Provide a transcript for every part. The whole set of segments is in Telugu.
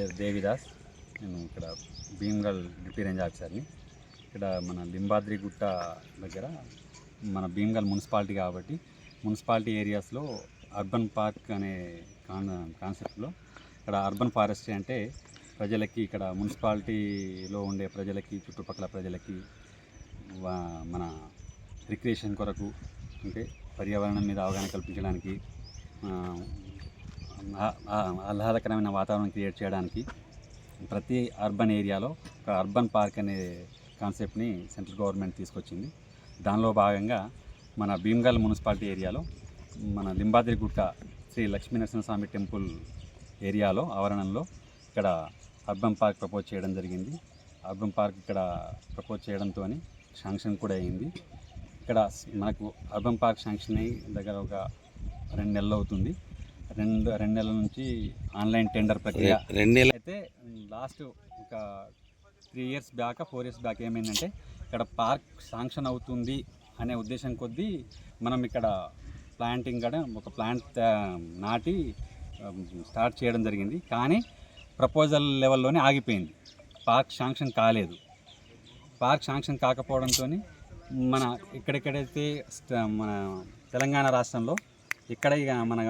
పేరు దేవిదాస్. నేను ఇక్కడ భీమ్గల్ డిప్యూటీ రేంజ్ ఆఫీసర్ని ఇక్కడ మన లింబాద్రి గుట్ట దగ్గర మన భీమ్గల్ మున్సిపాలిటీ కాబట్టి మున్సిపాలిటీ ఏరియాస్లో అర్బన్ పార్క్ అనే కాన్ కాన్సెప్ట్లో ఇక్కడ అర్బన్ ఫారెస్ట్రీ అంటే ప్రజలకి ఇక్కడ మున్సిపాలిటీలో ఉండే ప్రజలకి చుట్టుపక్కల ప్రజలకి వా- మన రిక్రియేషన్ కొరకు అంటే పర్యావరణం మీద అవగాహన కల్పించడానికి ఆహ్లాదకరమైన వాతావరణం క్రియేట్ చేయడానికి ప్రతి అర్బన్ ఏరియాలో ఒక అర్బన్ పార్క్ అనే కాన్సెప్ట్ని సెంట్రల్ గవర్నమెంట్ తీసుకొచ్చింది. దానిలో భాగంగా మన భీమ్గల్ మున్సిపాలిటీ ఏరియాలో మన లింబాద్రి గుట్ట శ్రీ లక్ష్మీనరసింహస్వామి టెంపుల్ ఏరియాలో ఆవరణంలో ఇక్కడ అర్బన్ పార్క్ ప్రపోజ్ చేయడం జరిగింది. అర్బన్ పార్క్ ఇక్కడ ప్రపోజ్ చేయడంతో శాంక్షన్ కూడా అయింది. ఇక్కడ మనకు అర్బన్ పార్క్ శాంక్షన్ అయ్యి దగ్గర ఒక రెండు నెలలు అవుతుంది. రెండు రెండు నెలల నుంచి ఆన్లైన్ టెండర్ ప్రక్రియ. రెండు నెలల అయితే లాస్ట్ ఒక three years back four years back ఏమైందంటే ఇక్కడ పార్క్ శాంక్షన్ అవుతుంది అనే ఉద్దేశం కొద్దీ మనం ఇక్కడ ప్లాంటింగ్ కూడా ఒక ప్లాంట్ నాటి స్టార్ట్ చేయడం జరిగింది. కానీ ప్రపోజల్ లెవెల్లోనే ఆగిపోయింది. పార్క్ శాంక్షన్ కాలేదు. పార్క్ శాంక్షన్ కాకపోవడంతో మన ఎక్కడెక్కడైతే స్ట- మన తెలంగాణ రాష్ట్రంలో ఇక్కడ ఇక మన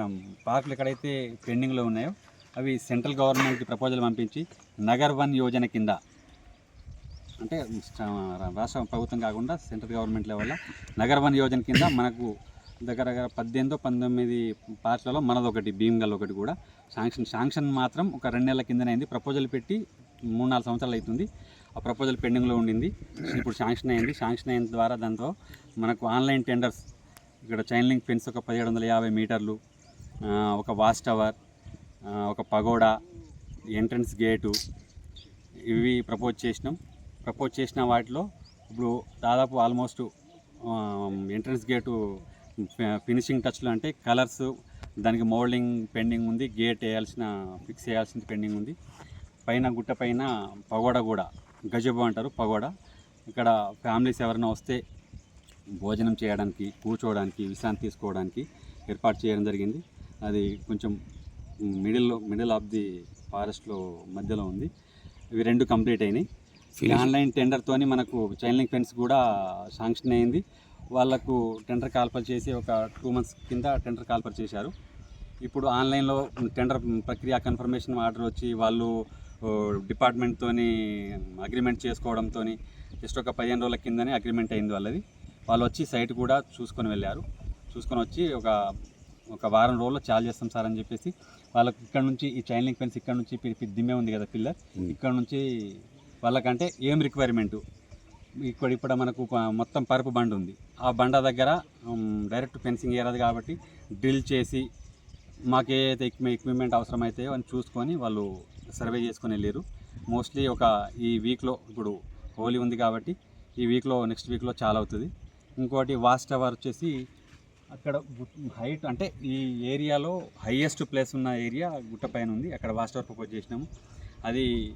పార్కులు ఎక్కడైతే పెండింగ్లో ఉన్నాయో అవి సెంట్రల్ గవర్నమెంట్కి ప్రపోజల్ పంపించి నగర్ వన్ యోజన కింద అంటే రాష్ట్ర ప్రభుత్వం కాకుండా సెంట్రల్ గవర్నమెంట్ లెవెల్లో నగర్ వన్ యోజన కింద మనకు దగ్గర దగ్గర పద్దెనిమిదో పంతొమ్మిది పార్ట్లలో మనదొకటి భీమ్గల్ ఒకటి కూడా. శాంక్షన్ శాంక్షన్ మాత్రం ఒక రెండు నెలల కిందనే అయింది. ప్రపోజల్ పెట్టి మూడు నాలుగు సంవత్సరాలు అవుతుంది. ఆ ప్రపోజల్ పెండింగ్లో ఉండింది. ఇప్పుడు శాంక్షన్ అయింది. శాంక్షన్ అయిన ద్వారా దాంతో మనకు ఆన్లైన్ టెండర్స్ ఇక్కడ చైన్ లింక్ ఫెన్స్ ఒక పదిహేడు వందల యాభై మీటర్లు ఒక వాచ్ టవర్ ఒక పగోడా ఎంట్రన్స్ గేటు ఇవి ప్రపోజ్ చేసినాం. ప్రపోజ్ చేసిన వాటిలో ఇప్పుడు దాదాపు ఆల్మోస్ట్ ఎంట్రన్స్ గేటు ఫినిషింగ్ టచ్లో అంటే కలర్స్ దానికి మోల్డింగ్ పెండింగ్ ఉంది గేట్ వేయాల్సిన ఫిక్స్ చేయాల్సింది పెండింగ్ ఉంది. పైన గుట్ట పైన పగోడా కూడా గజబో అంటారు పగోడా. ఇక్కడ ఫ్యామిలీస్ ఎవరైనా వస్తే భోజనం చేయడానికి కూర్చోవడానికి విశ్రాంతి తీసుకోవడానికి ఏర్పాటు చేయడం జరిగింది. అది కొంచెం మిడిల్లో మిడిల్ ఆఫ్ ది ఫారెస్ట్లో మధ్యలో ఉంది. ఇవి రెండు కంప్లీట్ అయినాయి. ఈ ఆన్లైన్ టెండర్తోని మనకు చైన్ లింక్ ఫెన్స్ కూడా శాంక్షన్ అయింది. వాళ్ళకు టెండర్ కాల్పర్ చేసి ఒక టూ మంత్స్ కింద టెండర్ కాల్పర్ చేశారు. ఇప్పుడు ఆన్లైన్లో టెండర్ ప్రక్రియ కన్ఫర్మేషన్ ఆర్డర్ వచ్చి వాళ్ళు డిపార్ట్మెంట్తోని అగ్రిమెంట్ చేసుకోవడంతో జస్ట్ ఒక పదిహేను రోజుల కిందనే అగ్రిమెంట్ అయింది వాళ్ళది. వాళ్ళు వచ్చి సైట్ కూడా చూసుకొని వెళ్ళారు. చూసుకొని వచ్చి ఒక ఒక వారం రోజుల్లో చాలు చేస్తాం సార్ అని చెప్పేసి వాళ్ళకి ఇక్కడ నుంచి ఈ చైన్ లింక్ ఫెన్స్ ఇక్కడ నుంచి దిమ్మే ఉంది కదా పిల్లర్. ఇక్కడ నుంచి వాళ్ళకంటే ఏం రిక్వైర్మెంటు? ఇక్కడ ఇప్పుడు మనకు మొత్తం పరుపు బండ ఉంది. ఆ బండ దగ్గర డైరెక్ట్ ఫెన్సింగ్ ఏరాదు కాబట్టి డ్రిల్ చేసి మాకు ఏదైతే ఎక్వి ఎక్విప్మెంట్ అవసరమైతే అని చూసుకొని వాళ్ళు సర్వే చేసుకొని వెళ్ళారు మోస్ట్లీ ఒక ఈ వీక్లో ఇప్పుడు హోలీ ఉంది కాబట్టి ఈ వీక్లో నెక్స్ట్ వీక్లో చాలా అవుతుంది. ఇంకోటి వాచ్ టవర్ వచ్చేసి అక్కడ హైట్ అంటే ఈ ఏరియాలో హైయెస్ట్ ప్లేస్ ఉన్న ఏరియా గుట్ట పైన ఉంది. అక్కడ వాచ్ టవర్ ప్రపోజ్ చేసినాము. అది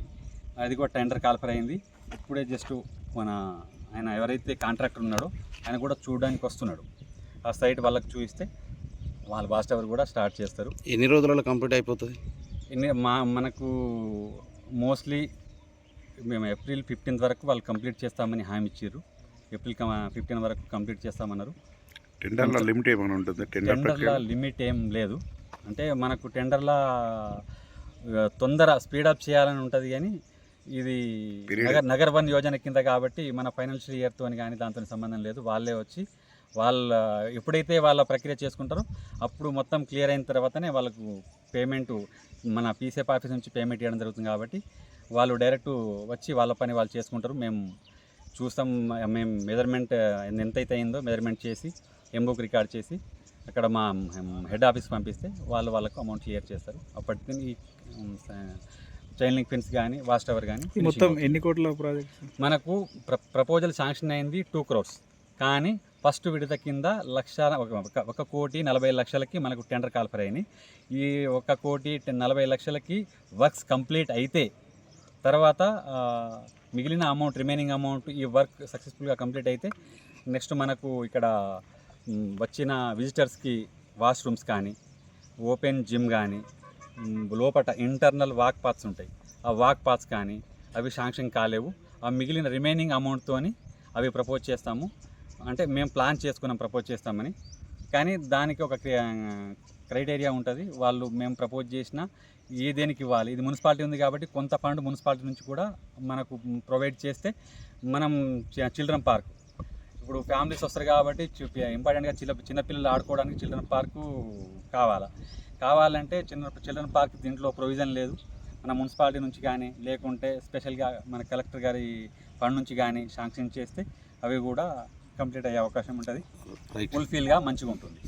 అది కూడా టెండర్ కాల్ఫర్ అయింది. ఇప్పుడే జస్ట్ మన ఆయన ఎవరైతే కాంట్రాక్టర్ ఉన్నాడో ఆయన కూడా చూడడానికి వస్తున్నాడు. ఆ సైట్ వాళ్ళకి చూపిస్తే వాళ్ళ వాచ్ టవర్ కూడా స్టార్ట్ చేస్తారు. ఎన్ని రోజులలో కంప్లీట్ అయిపోతుంది? ఇన్ని మా మనకు మోస్ట్లీ మేము ఏప్రిల్ ఫిఫ్టీన్త్ వరకు వాళ్ళు కంప్లీట్ చేస్తామని హామీ ఇచ్చారు ఏప్రిల్ ఫిఫ్టీన్ వరకు కంప్లీట్ చేస్తామన్నారు. టెండర్ల లిమిట్ ఏమైనా ఉంటుంది? టెండర్ల లిమిట్ ఏం లేదు. అంటే మనకు టెండర్ల తొందర స్పీడప్ చేయాలని ఉంటుంది కానీ ఇది. నగర్ నగర్ వన్ యోజన కింద కాబట్టి మన ఫైనాన్షియల్ ఇయర్తో కానీ దాంతో సంబంధం లేదు. వాళ్ళే వచ్చి వాళ్ళ ఎప్పుడైతే వాళ్ళ ప్రక్రియ చేసుకుంటారో అప్పుడు మొత్తం క్లియర్ అయిన తర్వాతనే వాళ్ళకు పేమెంట్ మన పీసీఎఫ్ ఆఫీస్ నుంచి పేమెంట్ ఇవ్వడం జరుగుతుంది కాబట్టి వాళ్ళు డైరెక్ట్ వచ్చి వాళ్ళ పని వాళ్ళు చేసుకుంటారు. మేము చూస్తాం. మేము మెజర్మెంట్ ఎంతైతే అయిందో మెజర్మెంట్ చేసి ఎంబుక్ రికార్డ్ చేసి అక్కడ మా హెడ్ ఆఫీస్కి పంపిస్తే వాళ్ళు వాళ్ళకు అమౌంట్ క్లియర్ చేస్తారు. అప్పటికి ఈ చైన్ లింక్ ఫెన్స్ కానీ వాచ్ టవర్ కానీ మొత్తం ఎన్ని కోట్ల ప్రాజెక్ట్ మనకు ప్ర ప్రపోజల్ శాంక్షన్ అయింది టూ క్రోర్స్. కానీ ఫస్ట్ విడత కింద లక్ష ఒక- కోటి నలభై లక్షలకి మనకు టెండర్ కాల్ఫర్ అయినాయి. ఈ ఒక కోటి నలభై లక్షలకి వర్క్స్ కంప్లీట్ అయితే తర్వాత మిగిలిన అమౌంట్ రిమైనింగ్ అమౌంట్ ఈ వర్క్ సక్సెస్ఫుల్గా కంప్లీట్ అయితే నెక్స్ట్ మనకు ఇక్కడ వచ్చిన విజిటర్స్కి వాష్రూమ్స్ కానీ ఓపెన్ జిమ్ కానీ లోపల ఇంటర్నల్ వాక్ పాత్స్ ఉంటాయి. ఆ వాక్ పాత్స్ కానీ అవి శాంక్షన్ కాలేవు. ఆ మిగిలిన రిమైనింగ్ అమౌంట్తోని అవి ప్రపోజ్ చేస్తాము. అంటే మేము ప్లాన్ చేసుకున్నాం ప్రపోజ్ చేస్తామని. కానీ దానికి ఒక క్రైటీరియా ఉంటుంది. వాళ్ళు మేము ప్రపోజ్ చేసిన ఏ దేనికి ఇవ్వాలి? ఇది మున్సిపాలిటీ ఉంది కాబట్టి కొంత ఫండ్ మున్సిపాలిటీ నుంచి కూడా మనకు ప్రొవైడ్ చేస్తే మనం చిల్డ్రన్ పార్క్. ఇప్పుడు ఫ్యామిలీస్ వస్తారు కాబట్టి ఇంపార్టెంట్గా చిన్న చిన్నపిల్లలు ఆడుకోవడానికి చిల్డ్రన్ పార్కు కావాలా? కావాలంటే చిన్న చిల్డ్రన్ పార్క్ దీంట్లో ప్రొవిజన్ లేదు. మన మున్సిపాలిటీ నుంచి కానీ లేకుంటే స్పెషల్గా మన కలెక్టర్ గారి ఫండ్ నుంచి కానీ శాంక్షన్ చేస్తే అవి కూడా కంప్లీట్ అయ్యే అవకాశం ఉంటుంది. ఫుల్ఫిల్గా మంచిగా ఉంటుంది